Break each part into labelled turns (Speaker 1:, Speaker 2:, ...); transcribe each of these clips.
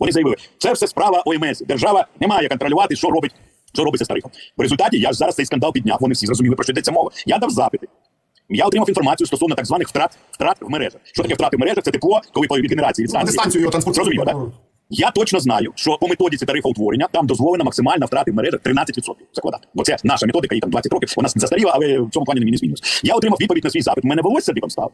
Speaker 1: Вони заявили, це все справа ОМС. Держава не має контролювати, що робить, що робиться з тарифом. В результаті я ж зараз цей скандал підняв. Вони всі зрозуміли, про що йдеться мова. Я дав запити. Я отримав інформацію стосовно так званих втрат, втрат в мережах. Що таке втрати в мережах? Це тепло, коли по- від генерації від
Speaker 2: дистанцію його транспортують.
Speaker 1: Зрозуміло, так? Я точно знаю, що по методиці тарифоутворення там дозволена максимальна втрати в мережах 13% закладати. Бо це наша методика, їй там 20 років. Вона застаріла, але в цьому плані не змінилась. Я отримав відповідь на свій запит. У мене волосся дибом став.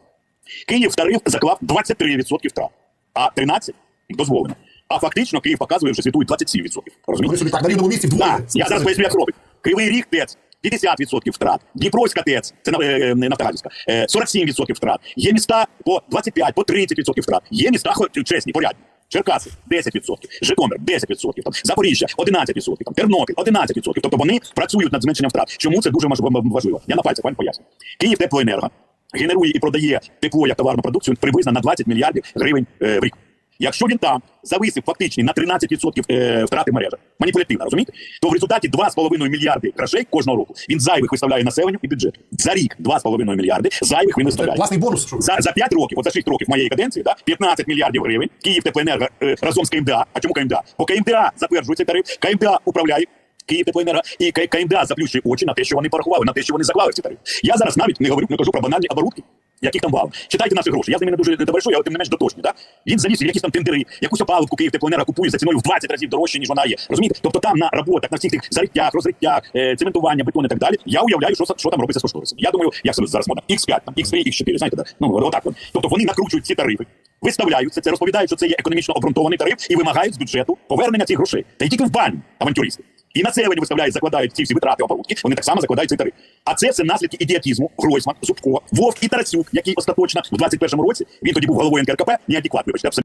Speaker 1: Київ тариф заклав 23% втрат, а 13% дозволено. А фактично Київ показує, що світує 27%. Розумієте?
Speaker 2: Собі так на рівному місці вдвоє.
Speaker 1: Так, я зараз поясню, як робить. Кривий ріг ТЕЦ 50% втрат, Дніпровська ТЕЦ, це е, е, Нафтогазівська, е, 47% втрат. Є міста по 25, по 30% втрат. Є міста хоч чесні, порядні. Черкаси 10%, Житомир 10%, там, Запоріжжя 11%, там, Тернопіль 11%. Тобто вони працюють над зменшенням втрат. Чому це дуже важливо? Я на пальцях вам поясню. Київ теплоенерго генерує і продає тепло як товарну продукцію приблизно на 20 мільярдів гривень е, в рік. Якщо він там зависив фактично на 13% е, втрати мережа, маніпулятивно, розумієте? То в результаті 2,5 мільярди грошей кожного року він зайвих виставляє населенню і бюджету. За рік 2,5 мільярди зайвих він виставляє.
Speaker 2: власний бонус.
Speaker 1: За, за 5 років, от за 6 років моєї каденції, да, 15 мільярдів гривень Київ теплоенерго е, разом з КМДА. А чому КМДА? Бо КМДА затверджує цей тариф, КМДА управляє. Київ теплоенерго і КМДА заплющує очі на те, що вони порахували, на те, що вони заклали ці тарифи. Я зараз навіть не говорю, не кажу про банальні оборудки, яких там валом. Читайте наші гроші. Я з ними не дуже не товаришую, але тим не менш доточні. Да? Він завіз в якісь там тендери, якусь опалубку Київ теплоенерго купує за ціною в 20 разів дорожче, ніж вона є. Розумієте? Тобто там на роботах, на всіх тих зариттях, розриттях, е, цементування, бетон і так далі. Я уявляю, що, що там робиться з кошторисом. Я думаю, як це зараз модно, X5, там, X3, X4, знаєте, да? ну отак. От. Тобто вони накручують ці тарифи. Виставляються це, розповідають, що це є економічно обґрунтований тариф і вимагають з бюджету повернення цих грошей. Та й тільки в баню авантюристи. І населення виставляють, закладають ці всі витрати оборудки, вони так само закладають цей тариф. А це все наслідки ідіотізму Гройсман, Зубко, Вовк і Тарасюк, який остаточно в 21-му році він тоді був головою НКРКП, неадекват, вибачте, абсолютно.